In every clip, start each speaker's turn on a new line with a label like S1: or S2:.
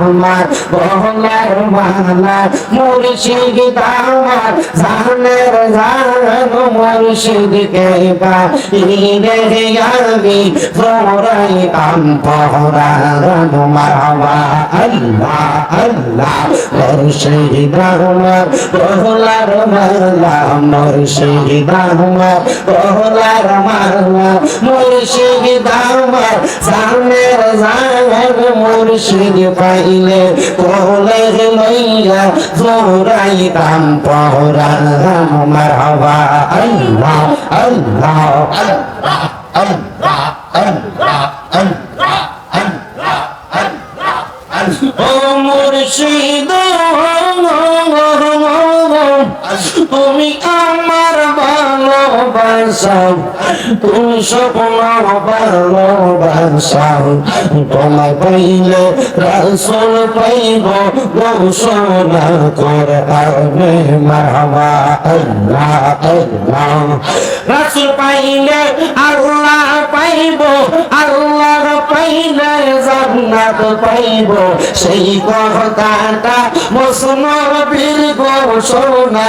S1: আমার বহলার মালা মুর্শিদ আমার জানের জান মুর্শিদ কে বা ইরে আমি ফোরাই কাম পহরান মারহাবা। আল্লাহ আল্লাহ, মুর্শিদ আমার বহলার মালা মুর্শিদ আমার বহলার মালা মুর্শিদ আমার জানের জান মুর্শিদ পাইলে কোলে লইয়া জোরাইতাম পহরান মারহাবা। আল্লাহ আল্লাহ আল্লাহ আল্লাহ আল্লাহ আল্লাহ। ও মুর্শিদ তুমি আমার ভালোবাসাও তুমি স্বপ্ন ভালোবাসাও তোমায় পাইলে রাসুল পাইব, ঘোষণা করে আবে মারহাবা। আল্লাহ আল্লাহ। রাসুল পাইলে আল্লাহ পাইব আল্লাহ পাইলে জান্নাত পাইব। সেই কথাটা মুসলমানের ঘোষণা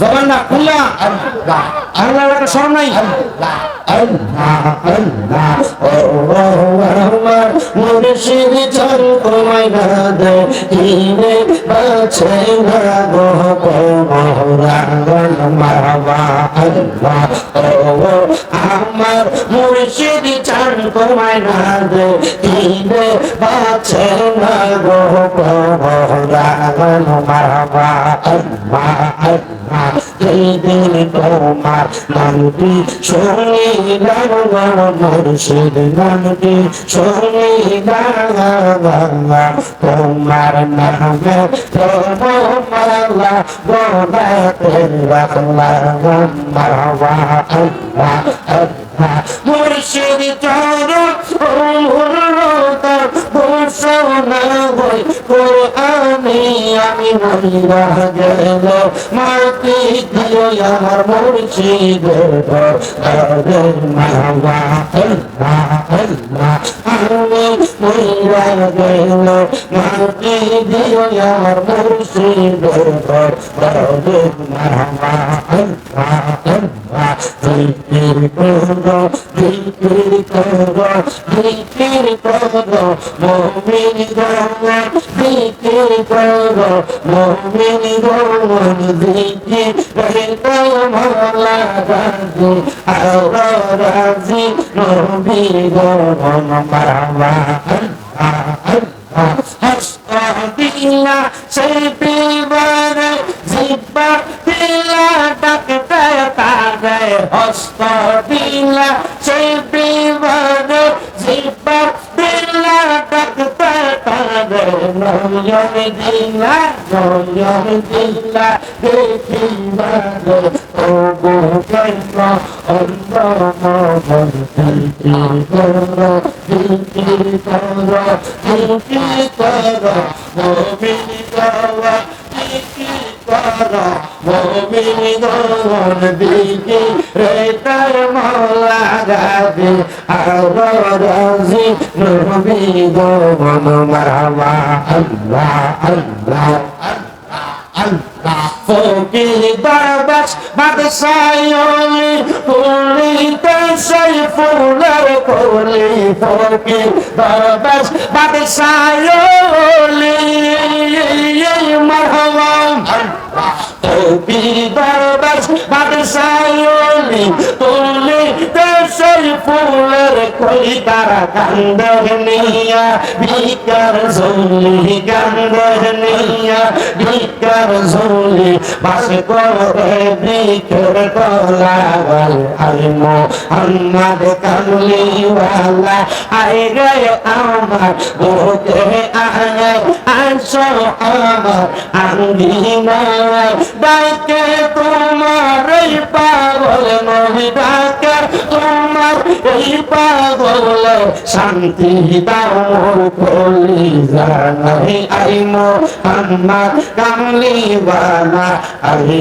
S1: জবান না খুললা আল্লাহ আল্লাহ শরম নাই মুর্শিদ চল না দে ইনে বাছে না গো মহরান মারবা আমার মুর্শিদ চান তোমায় না দে ইনে বাছে না গো মহরান মারবা আল্লাহ আল্লাহ এই দিন তোমার নামটি শুনিলাম মুর্শিদ নামটি শুনিলাম তোমার নামে মারবা আল্লাহ আল্লাহ মুর্শিদ চরণ হই আমি মরিয়া গেল মাটি দিও আমার মুর্শিদ আরে মারবা আল্লাহ আল্লাহ আমার মুর্শিদ আরে আল্লাহ। জিকির করো জিকির করো জিকির করো মুমিন গঙ্গা জিকির করো মুমিন গঙ্গা জিকির করো মোলা রাজি আল্লাহ রাজি নবী গঙ্গা মারবা আল্লাহ আল্লাহ হাসতাদিলা সেই বিবারে জিব্বা দিলা ডাকতে তারে হস্ত দিলা সেই বিবারে জিব্বা দিলা ডাকতে তারে নয়ন দিলা নয়ন দিলা দেখিবারে ও গো কইল অন্য মন দিকির করো দিকির করো দিকির করো গাওয়া দিকির করো মোমিন গন দিকি রে তার মৌলা গাদি আর রাজি নবী গন মারহাবা আল্লাহ আল্লাহ আল্লাহ ফকির দরবাস বাদশায়লি পুরিতে সেই ফুলের কলি ফকির দরবাস বাদশায়লি মারহাবা ফকির দরবাস বাদশায়লি পুরিতে সেই ফুলের কলি তারা কান্দ নিয়া বিকার ঝুলি কান্দ নিয়া বিকার ঝুলি বাস করে বিকের কলাগল আলমো আমার ডাকে তোমার এই পাগল নহি ডাকে তোমার এই পাগল শান্তি দাও কলি জানাই আইন আম্মা কামলি বানা আই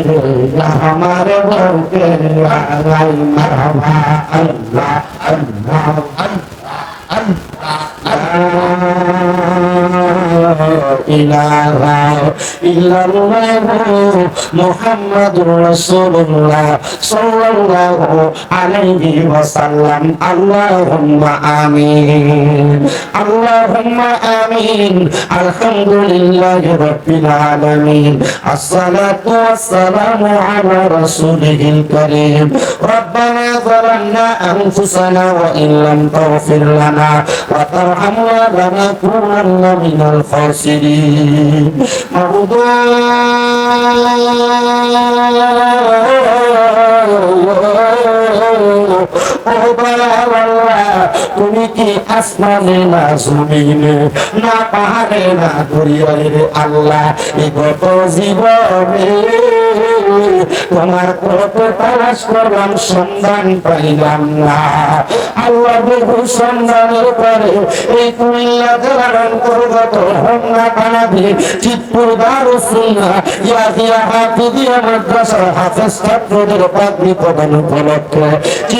S1: আমার বউকে আলাই মারবা আল্লাহ আল্লাহ আল্লাহ আল্লাহ Muhammadur Rasulullah sallallahu alaihi wasallam. Allahumma amin Allahumma amin. Alhamdulillahi rabbil alamin. Assalatu wassalamu ala rasulihil karim. Rabbana zalamna anfusana wa illam tawfir lana wa tarhamna lanakunanna minal fasidin أرضا তুমি কি আসমানে না জমিনে, না পাহাড়ে না আল্লাহ? এই গত জীবনে তোমার তালাশ করলাম, সন্ধান পাইলাম না। আল্লাহ বহু সন্ধানের পরে এই কুমিল্লা জেলার অন্তর্গত হোমনা বানাবে চিতপুর দারুসুল্লাহ ইয়াহিয়া হাফিদিয়া হাফেজ ছাত্রদের প্রদান উপলক্ষে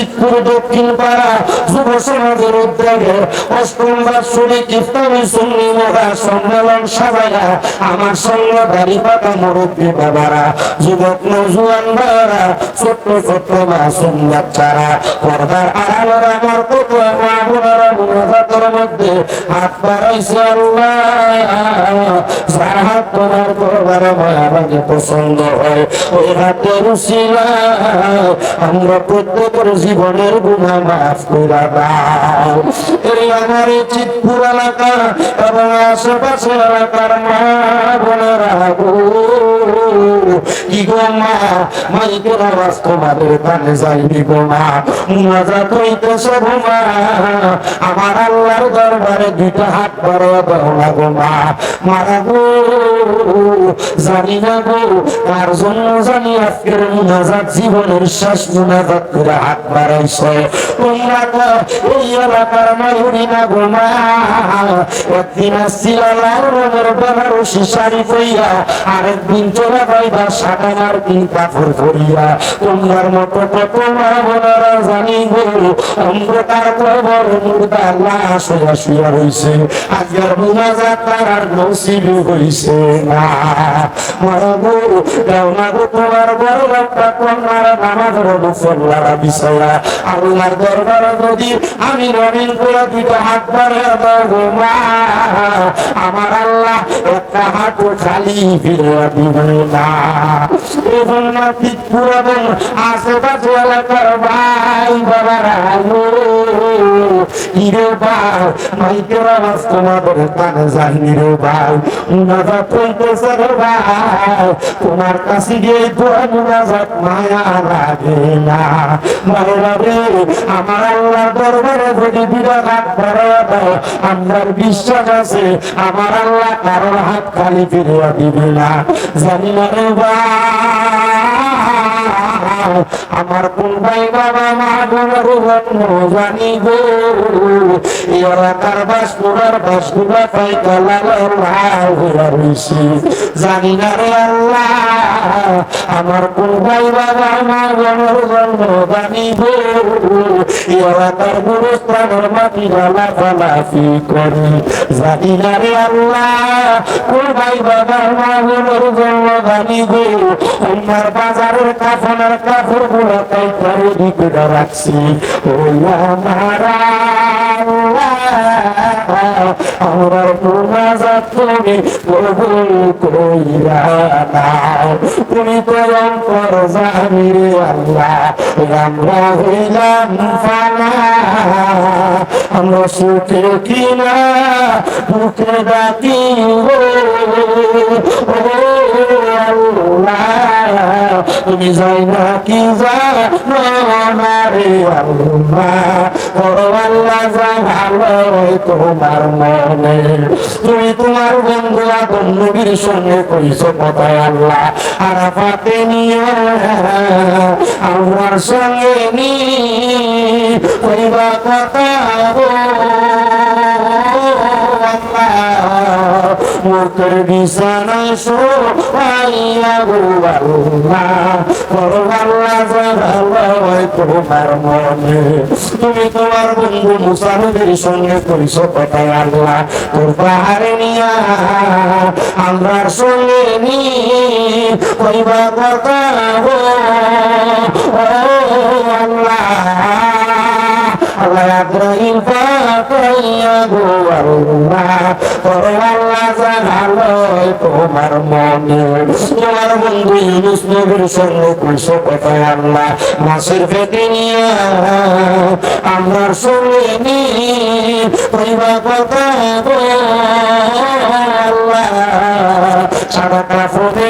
S1: চিতপুর দক্ষিণ পাড়া যুব সমাজের উদ্যোগে অষ্টম বার্ষিক ইফতারি সুন্নি মহা সম্মেলন সাজায়া আমার সঙ্গে দাড়ি পাতা মুরব্বী বাবারা, যুবক নজুয়ান বাবারা, ছোট্ট ছোট্ট মাসুম বাচ্চারা, পর্দার আড়ালের আমার কত মা বোনেরা মধ্যে হাত বাড়াইছে আল্লাহ। যার হাত তোমার করবার মায়া পছন্দ হয়, ওই হাতের উশিলা আমরা প্রত্যেকের জীবনের গুণা মাফ করে দাও। এই আমার এবং আশেপাশে এলাকার মা বোনেরা কি গো মা, মাইকের আওয়াজ তোমাদের কানে যাইনি গো মা মুনাজাত হইতেছে গো মা, আমার আল্লাহর দরবারে দুইটা হাত না গো মা। মারা গো, জানি না গো তার জন্য জানি আজকের মুনাজাত জীবনের শেষ মুনাজাত করে হাত বাড়াইছে তোমরা এই এলাকার মায়ুরি না গো মা। একদিন আসছিল লাল রঙের বেনারসি শাড়ি পইয়া আরেকদিন চলে পাইবা সাকানার দিন কাপড় পরিয়া। তোমার মতো কত জানি গো। অন্ধকার কবর মুর্দা লাশ হইয়া শুয়া আজকের মুনাজাত তার আর নসিব হইছে না। মারা গো, দেও না গো তোমার বড় একটা কন্যার নামাজের মুসল্লারা বিষয়া। আল্লাহর দরবারে যদি আমি রবিন করে দুটো হাত বাড়িয়ে মা, আমার আল্লাহ একটা হাতও খালি ফিরে দিবে না। এবং না এবং আশেপাশে এলাকার ভাই বাবারা হিরে ভাই মাইকের আওয়াজ তোমাদের কানে যায়নি রে ভাই মুনাজাত হইতেছে রে ভাই তোমার কাছে গিয়ে দোয়া মুনাজাত মায়া লাগে না। মায়েরা রে আমার আল্লাহ দরবারে যদি দুটা হাত বাড়াইয়া দাও আমার বিশ্বাস আছে, আমার আল্লাহ কারোর হাত খালি ফিরিয়া দিবে না। জানি না রে ভাই। আমার কোন ভাই বাবা মা জানি গো? এই এলাকার বাসপুরার বাসগুলা পাই কালা হইয়া রইছি জানি না রে আল্লাহ, আমার কোন ভাই বাবা মা বোনের জন্ম জানি গো? এই এলাকার গুরুস্থানের মাটি গালা ফালাফি করি। জানি না রে আল্লাহ, কোন ভাই বাবা মা বোনের জন্ম জানি গো? আমার বাজারের কাফনের কাপড়গুলো তাই রেডি করে রাখছি। ওই আমার আমরা মোনাজাত তুমি কবুল কইরা নাও। তুমি অন্তর জানি রে আল্লাহ, আমরা হইলাম ফানা আমরা সুখে কিনা দুঃখে ডাকি ও আল্লাহ। তুমি যাই না কি তোমার মনে। তুমি তোমার বন্ধু আদম সঙ্গে কইছো কথায় আল্লাহ। আরাফাতে নিয়ে আমার সঙ্গে নিয়ে কইবা কথা মুখের বিছানা আল্লাহ তোমার মনে। তুমি তোমার বন্ধু সঙ্গে আল্লাহ। তোর পাহাড়ে নিয়া সঙ্গে নি কইবা কথা আল্লাহ আল্লাহ ইব্রাহিম পাঠাইয়া জানালয় তোমার মনে তোমার বন্ধু ইউনুস নবীর সঙ্গে কথা আল্লাহ মাসের পেটে নিয়া আমরার সঙ্গে নি কথা আল্লাহ কাপড়ে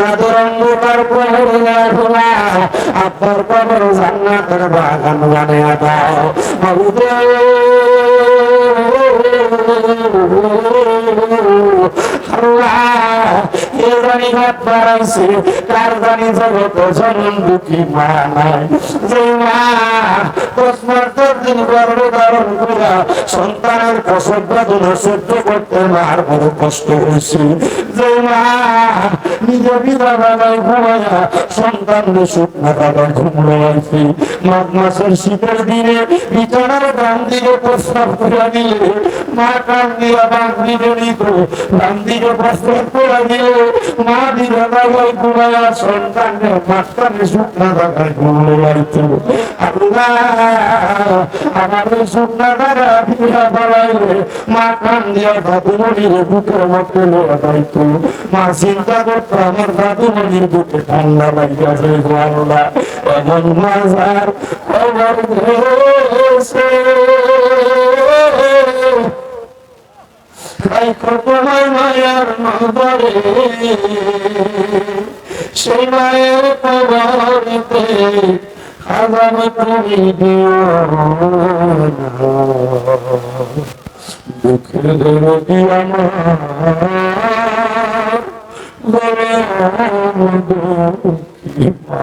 S1: যাদের অন্ধকার প্রহরে খোলা আব্বার কবর জান্নাতের বাগান বানিয়ে দাও। যে মা সন্তানের বেদনা সহ্য করতে মার বড় কষ্ট হয়েছে। যে মা নিজে বিধা বাবায় ঘুমায়া সন্তানদের শুকনা কাটা ঘুমলো আছে মাঘ মাসের শীতের দিনে বিছানার ডান দিকে প্রস্তাব করে দিলে কান দিয়া বাঘ দিকে নিত ডান করে দিলে মা দিকে বাবায় ঘুমায়া সন্তানের মাঝখানে শুকনা ফিরা বাড়াইলে মা কান দিয়া দাদুমণির বুকের মধ্যে লোয়া মা চিন্তা করতো, আমার দাদুমণির বুকে ঠান্ডা লাগিয়াছে গো আল্লাহ এমন মাজার তাই কত মায়ার নজরে সেই মায়ের খবরিতে আগাম তুমি দিও দুঃখের দরদি আমার দুঃখী মা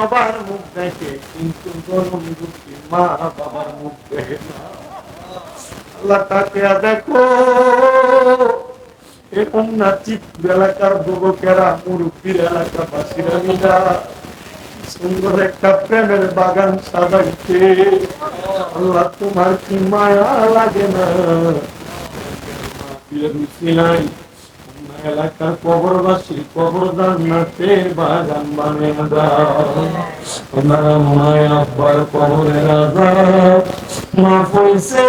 S1: সবার মুখ দেখে, কিন্তু মা বাবার মুখ দেখে আল্লাহ তাকে দেখো এলাকার সুন্দর একটা বাগান তোমার কি মায়া লাগে না? নাই। এলাকার কবরবাসী কবর জান্নাতে বাগান বানিয়ে দাও। মায় আব্বার আজাব মাফ হইছে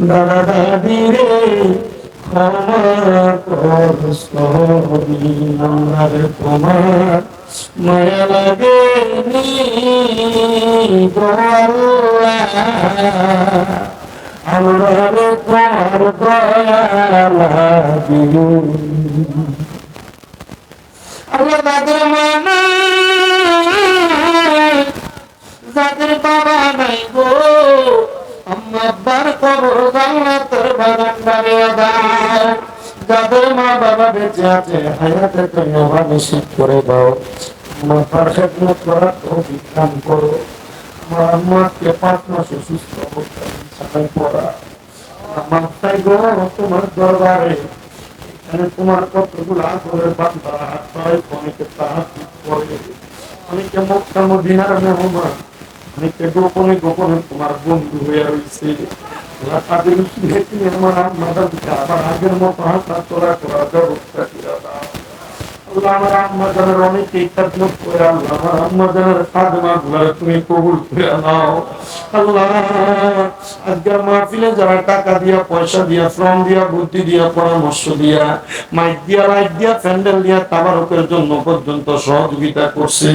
S1: দাদা দাদি রে তোমার মায়া আল্লাহ আমার তাদের মানা যাদের বাবা নাই গো আম্মা আব্বার কবর জান্নাতের বাগান বানিয়ে দাও যাদের মা বাবা বেঁচে আছে হায়াতে তুমি নিশ্চিত করে দাও বিজ্ঞান করো আমার আম্মাকে পাঁচ সুস্থ অবস্থায় বিছানায় পড়া মাথায় গো তোমার দরবারে, এখানে তোমার কতগুলো আগরের বান্দা হয় অনেকে তাহার করে, অনেকে মক্কা মদিনার মেহমান, অনেকে গোপনে গোপনে তোমার বন্ধু হয়ে রয়েছে তাদের আবার আগের মতো হাতা তোরা করার ব্যবস্থা করে দাও। দিয়া দিয়া দিয়া দিয়া দিয়া দিয়া দিয়া দিয়া তাবারকের জন্য পর্যন্ত সহযোগিতা করছে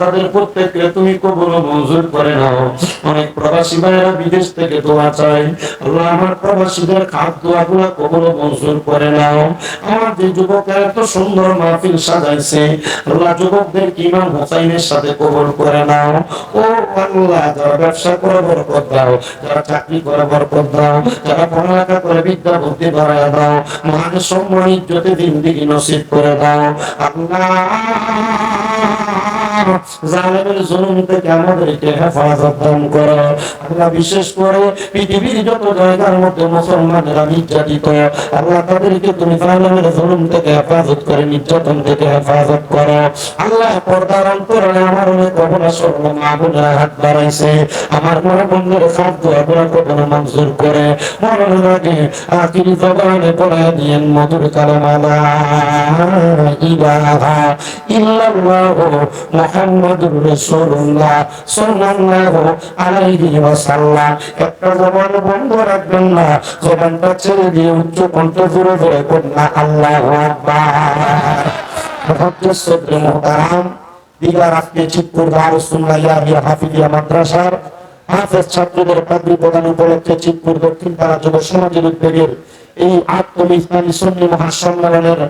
S1: তাদের প্রত্যেককে তুমি কবুল মঞ্জুর করে নাও অনেক প্রবাসী ভাইয়েরা বিদেশ থেকে দোয়া চাই আল্লাহ আমার প্রবাসীদের খাদ দোয়াগুলা কবুল ও মঞ্জুর করে নাও আমার যে যুবকেরা এত সুন্দর মাহফিল সাজাইছে। আল্লাহ যুবকদের ইমাম হোসাইনের সাথে কবুল করে নাও। ও আল্লাহ, যারা ব্যবসা করে বরকত দাও, যারা চাকরি করে বরকত দাও, যারা পড়ালেখা করে বিদ্যা বুদ্ধি বাড়ায় দাও, মহান সম্মান ইজ্জতে দিন দিকে নসিব করে দাও। আল্লাহ জালেমের জুলুম থেকে আমাদেরকে হেফাজত দান করো। আল্লাহ বিশেষ করে পৃথিবীর যত জায়গার মধ্যে মুসলমানেরা নির্যাতিত, আল্লাহ তাদেরকে তুমি জালেমের জুলুম থেকে হেফাজত করে, নির্যাতন থেকে হেফাজত করো। আল্লাহ পর্দার অন্তরণে আমার অনেক অবলা স্বর্ণ মা হাত বাড়াইছে। আমার মনে বন্ধুর খাদ্য আপনার কখনো মঞ্জুর করে। মরণের আগে আখিরি জবানে পড়ায় দিয়েন মধুর কালামালা। ইলাহা ইল্লাল্লাহ মুহাম্মাদুর রাসূলুল্লাহ সাল্লাল্লাহু আলাইহি ওয়াসাল্লাম। একটা জবান বন্ধ রাখবেন না, জবানটা ছেড়ে দিয়ে উচ্চ কণ্ঠ জোরে জোরে করুন আল্লাহু আকবার। মুহাদ্দিস সদরে মুহতারাম দিগার আজকে চিত্তুর দারুসুল্লাহ ইয়াহিয়া হাফিজিয়া মাদ্রাসার হাফেজ ছাত্রদের পাগড়ি প্রদান উপলক্ষে চিত্তুর দক্ষিণ পাড়া যুব সমাজের উদ্যোগের এই আত্ম ইসলামী সুন্নি মহাসম্মেলনের